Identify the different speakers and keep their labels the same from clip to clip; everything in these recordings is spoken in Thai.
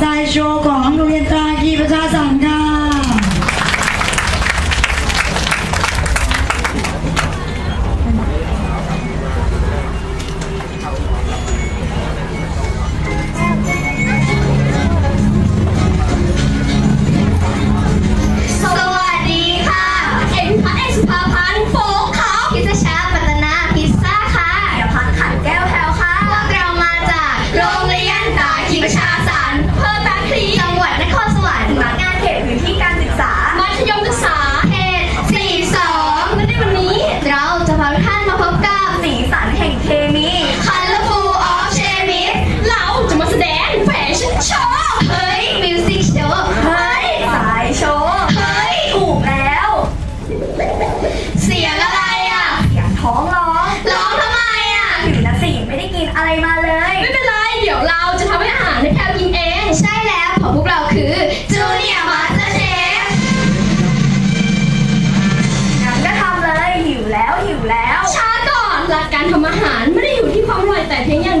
Speaker 1: ทรายโชว์
Speaker 2: ของโร
Speaker 1: งเรียนตรา Thế nhưng.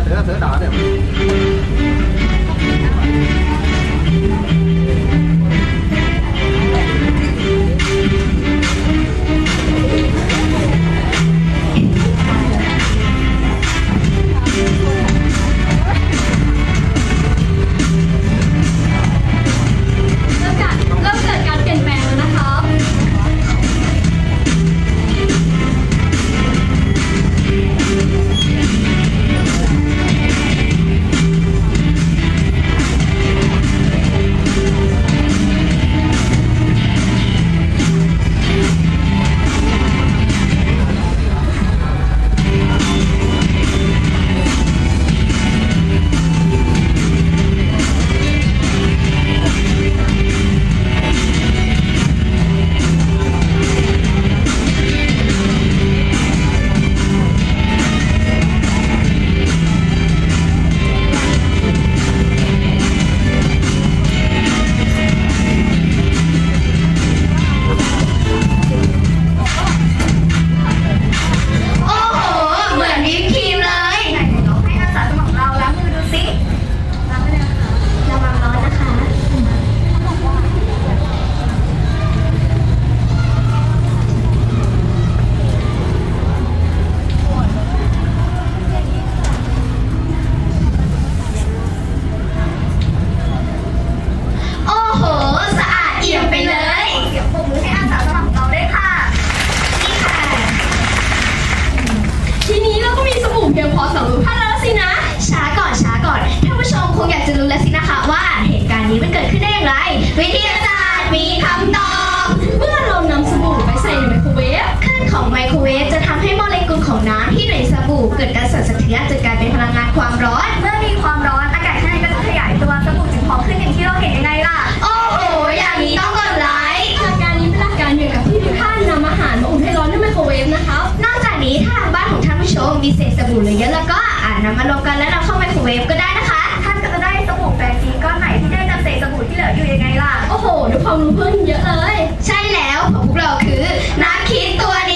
Speaker 1: 等下等哪打 พอ
Speaker 2: สอง
Speaker 1: รู้ท่านลสินะ ช้าก่อนช้าก่อนท่านผู้ชมคงอยากจะรู้แล้วสินะคะว่าเหตุการณ์นี้มันเกิดขึ้นได้อย่างไร วิทยาศาสตร์มีคำตอบ เมื่อเรานำสบู่ไปใส่ในไมโครเวฟคลื่นของไมโครเวฟจะทำให้โมเลกุลของน้ำที่อยู่ในสบู่เกิดการสั่นสะเทือนจนกลายเป็นพลังงานความร้อน
Speaker 2: มีเศ
Speaker 1: ษสบู่เหลือเยอะแล้วก็อ่านนำมารวมกันแล้วนำเข้าไมโครเวฟก็ได้นะคะ
Speaker 2: ท่านก็จะได้สบู่แปรงสีก้อนใหม่ที่ได้จากเศษสบู่ที่เหลืออยู่ยังไงล่ะ
Speaker 1: โอ้โหดูความรู้เพิ่มเยอะเลย ใช่แล้วของพวกเราคือนักคิดตัวนี้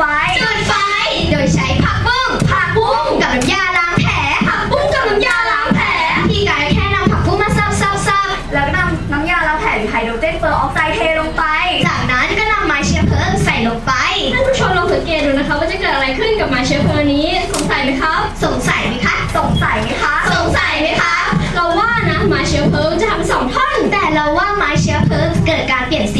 Speaker 1: ต้
Speaker 2: องจุดไฟ
Speaker 1: จุดไฟ โดยใช้ผักบุ้งผักบุ้งกับน้ำยาล้างแผลผักบุ้งกับน้ำยาล้างแผลพี่กายแค่นำผักบุ้งมาซับซับซับ
Speaker 2: แล้วก็นำน้ำยาล้างแผลหรือไฮโดรเจนเปอร์ออกไซด์เทลงไป
Speaker 1: จากนั้นก็นำไม้เชื้อเพลิงใส่ลงไป
Speaker 3: ท่านผู้ชมลองสังเกตดูนะคะ ว่าจะเกิดอะไรขึ้นกับไม้เชื้อเพลิงนี้สงสัยไหมครับ
Speaker 1: สงสัยไหมคะ
Speaker 2: สงสัยไหมคะ
Speaker 1: สงสัยไหมคะ
Speaker 3: เราว่านะไม้เชื้อเพลิงจะทำสองท่อน
Speaker 1: แต่เราว่าไม้เชื้อเพลิงจะเกิดการเปลี่ยนสี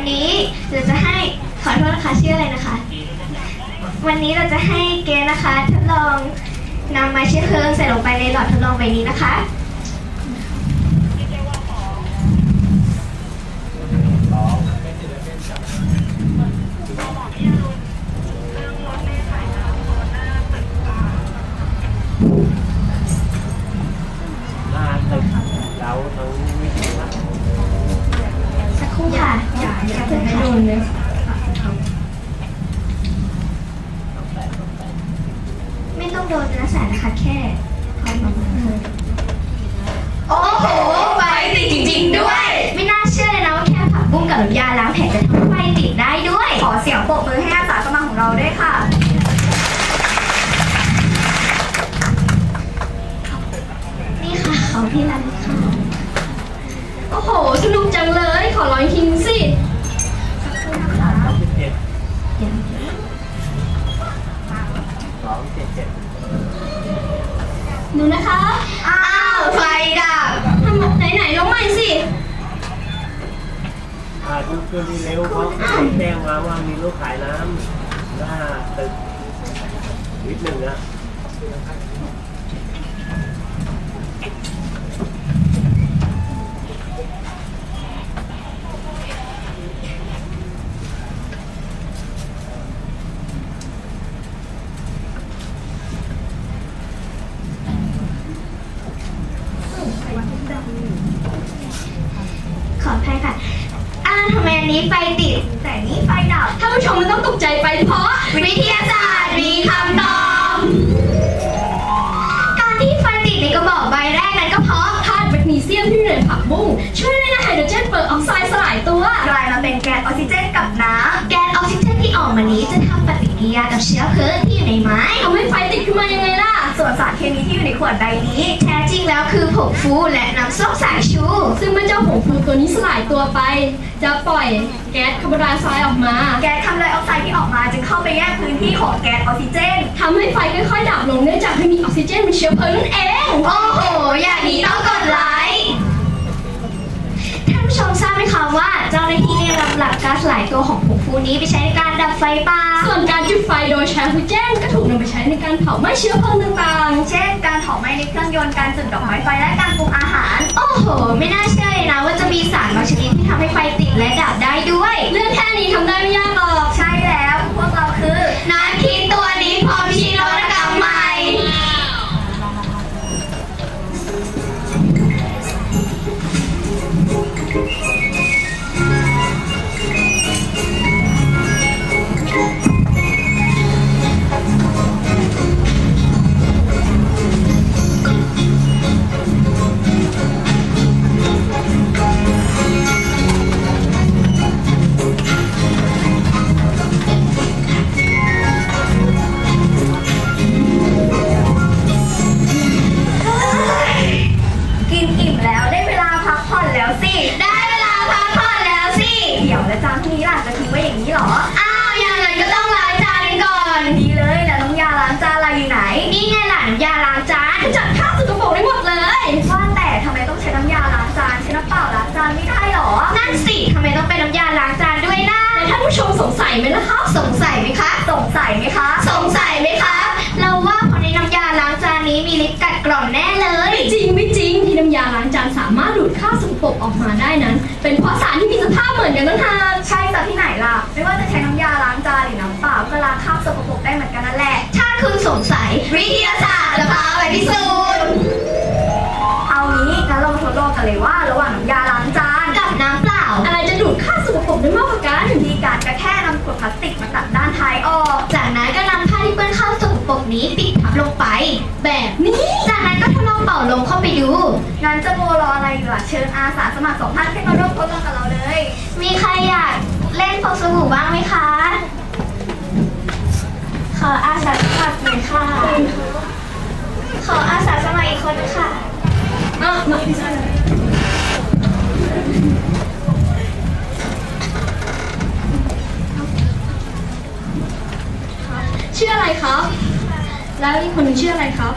Speaker 1: วั
Speaker 2: นนี้เรา
Speaker 1: จะให้ขอโทษนะคะชื่ออะไรนะคะ วันนี้เราจะให้เกนะคะทดลองนำไม้เชื้อเพลิงใส่ลงไปในหลอดทดลองใบนี้นะคะ
Speaker 4: หน้าตึกเราต้ง
Speaker 1: ไม่ต้องโดนเนื้อสารนะคะแค่พอมาโอ้โห ไฟติดจริงๆด้วย ไม่น่าเชื่อเลยนะว่าแค่ผักบุ้งกับน้ำยาล้างแผลจะทำให้ไฟติดได้ด้วย
Speaker 2: ขอเสียงปรบมือให้อาสาสมัครของเราด้วยค่ะ
Speaker 1: นี่ค่ะเขาที่ร้าน
Speaker 3: นิ
Speaker 4: ด
Speaker 3: หนึ่ง
Speaker 4: นะ
Speaker 1: ขออภัยค่ะอ้าวทำไมอันนี้ไฟติด
Speaker 2: แต่นี่ไฟดับ
Speaker 3: ท่านผู้ชมไม่ต้องตกใจไปเพราะ
Speaker 1: วิทยาศาสตร์มีคำตอบ
Speaker 3: บุ้งช่วยให้ไฮโดรเจนเปอร์ออกไซด์สลายตัว
Speaker 2: กลายมาเป็นแก๊สออกซิเจนกับน้
Speaker 1: แก๊สออกซิเจนที่ออกมานี้จะทำปฏิกิริยากับเชื้อเพลิงที่อยู่ในไม้
Speaker 3: ทำให้ไฟติดขึ้นมายังไงล่ะำ
Speaker 2: ส่วนสารเคมีที่อยู่ในขวดใบนี้
Speaker 1: แท้จริงแล้วคือผงฟูและน้ำส้มสายชู
Speaker 3: ซึ่งเมื่อเจ้าผงฟูตัวนี้สลายตัวไป จะปล่อยแก๊สคาร์บอนไดออกไซด์ออกมา
Speaker 2: แก๊สคาร์บอนไดออกไซด์ที่ออกมาจึงเข้าไปแยกพื้นที่ของแก๊สออกซิเจน
Speaker 3: ทำให้ไฟค่อยๆดับลงเนื่องจากไม่มีออกซิเจนเป็นเชื้อเพลิงนั่นเอง
Speaker 1: โอ้โห อย่างนี้ต้องกดไลค์ คะว่าเจ้าหน้าที่ได้นำหลักกาซหลายตัวของผงฟูนี้ไปใช้ในการดับไฟป่า
Speaker 3: ส่วนการจุดไฟโดยใช้ฟูเจนก็ถูกนำไปใช้ในการเผาไหม้เชื้อเพลิงต่าง
Speaker 2: เช่น การเผาไหม้ในเครื่องยนต์การจุดดอกไม้ไฟและการปรุงอาหาร
Speaker 1: โอ้โห ไม่น่าเชื่อเลยนะว่าจะมีสารบางชนิดที่ทำให้ไฟติดและ ไหม
Speaker 2: ล่ะ
Speaker 3: ครับ
Speaker 1: สงสัยไหมคะ
Speaker 2: สงสัยไหมคะ
Speaker 1: สงสัยไหมคะ เราว่าเพราะในน้ำยาล้างจานนี้มีฤทธิ์กัดกร่อนแน่เลย
Speaker 3: ไม่จริงไม่จริงที่น้ำยาล้างจานสามารถดูดข้าวสกปรกออกมาได้นั้น เป็นเพราะสารที่มีสภาพเหมือนกันตั้งหาก
Speaker 2: ใช่จากที่ไหนล่ะ ไม่ว่าจะใช้น้ำยาล้างจานหรือน้ำเปล่าก็ล้างคราบสกปรกได้เหมือนกันนั่นแหละ
Speaker 1: ถ้าคุณสงสัยวิทยาศาสตร์ นี้ปิ
Speaker 3: ด
Speaker 2: ทั
Speaker 1: บลงไป แบบนี้ จากนั้นก็ทดลองเป่าลมเข้าไปดู
Speaker 2: งั้นจะโมรออะไรอยู่ล่ะ เชิญอาสาสมัครสองท่านขึ้นมาร่วมทดลองกับเราเลย
Speaker 1: มีใครอยากเล่นฟองสบู่บ้างไหมคะ ขออาสาสมัครหน่อยค่ะ ขออาสาสมัครอีกคนนึงค่ะ
Speaker 3: อะมาพี่ชายชื่ออะไรครับ แล้วอีกคนหนึงชื่ออะไรครับ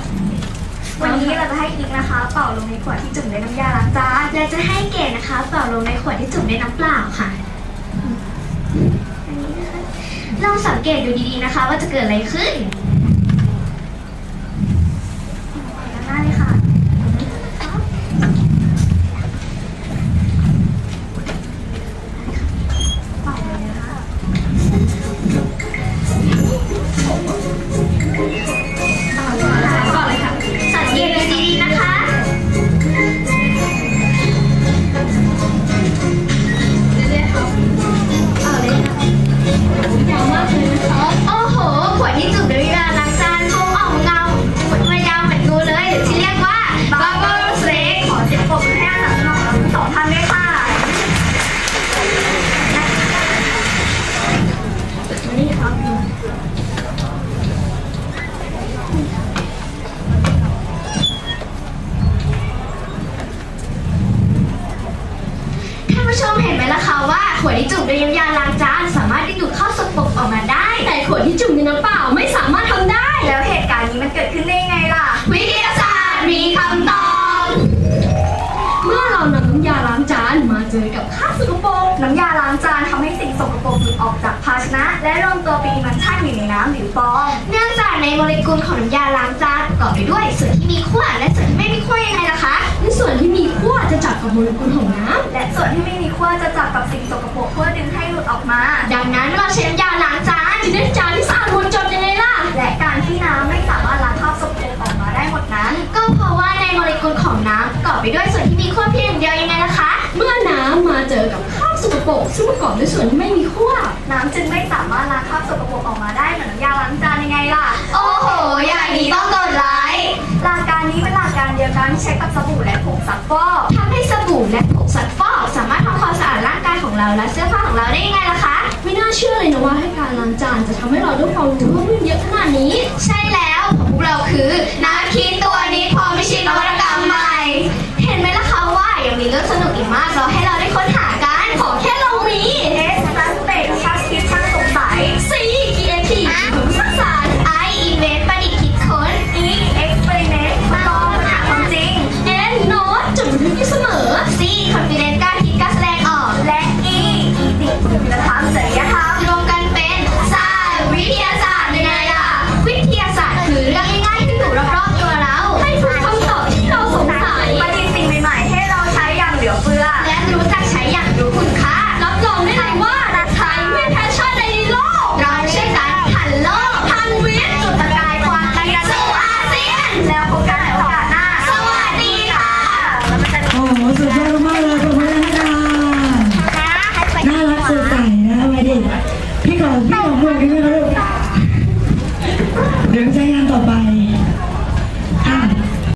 Speaker 2: วันนี้เราจะให้อิกนะคะ เป่าลงในขวดที่จุ่มด้วยน้ำยาล้างจาน
Speaker 1: และจะให้เกดนะคะ เป่าลงในขวดที่จุ่มด้วยน้ำเปล่าค่ะลองสังเกตดูดีๆนะคะ ว่าจะเกิดอะไรขึ้น ง
Speaker 2: ส
Speaker 1: กปรก
Speaker 2: หลุดออกจากภาชนะ และรวมตัวเป็นอิมันชั่นอยู่ในน้ำหรือฟอง
Speaker 1: เนื่องจากในโมเลกุลของน้ำยาล้างจานประกอบไปด้วยส่วนที่มีขั้วและส่วนที่ไม่มีขั้วยังไงล่ะคะ
Speaker 3: ในส่วนที่มีขั้วจะจับกับโมเลกุลของน้
Speaker 2: และส่วนที่ไม่มีขั้วจะจับกับสิ่งสกปรกเพื่อดึงให้หลุดออกมา
Speaker 1: ดังนั้นเราใช้น้ำยาล้างจานำ
Speaker 3: จะได้จานที่สะอาดหมดจดยังไงล่ะ
Speaker 2: และการที่น้ำไม่สามารถล้างคราบสกปรกออกมาได้หมดนั้น
Speaker 1: ก็เพราะว่าในโมเลกุลของน้ำประกอบไปด้วยส่วนที่มีขั้วเพียงอย่างเดียวยังไงล่ะคะ
Speaker 3: เมื่อน้ำมาเจอกับข้าวสก ปรกซึ่งประกอบด้วยส่วนที่ไม่มีขั้ว
Speaker 2: น้ำจึงไม่สามารถล้างคราบสกปรกออกมาได้เหมือนน้ำยาล้างจานยังไงล่ะ
Speaker 1: โอ้โห อย่างนี้ต้องโดนไลค์
Speaker 2: หลักการนี้เป็นหลักการเดียวกันที่ใช้กับสบู่และผงซักฟอก
Speaker 1: ทำให้สบู่และผงซักฟอกสามารถทำความสะอาดร่างกายของเราและเสื้อผ้าของเราได้ยังไงล่ะคะ
Speaker 3: ไม่น่าเชื่อเลยนะว่าให้การล้างจานจะทำให้เราได้ความรู้เพิ่มขึ้นเยอะขนาดนี้
Speaker 1: ใช่แล้วของพวกเราคือนักคิดตัวนี้พร้อมวิชิตนวัตกรรม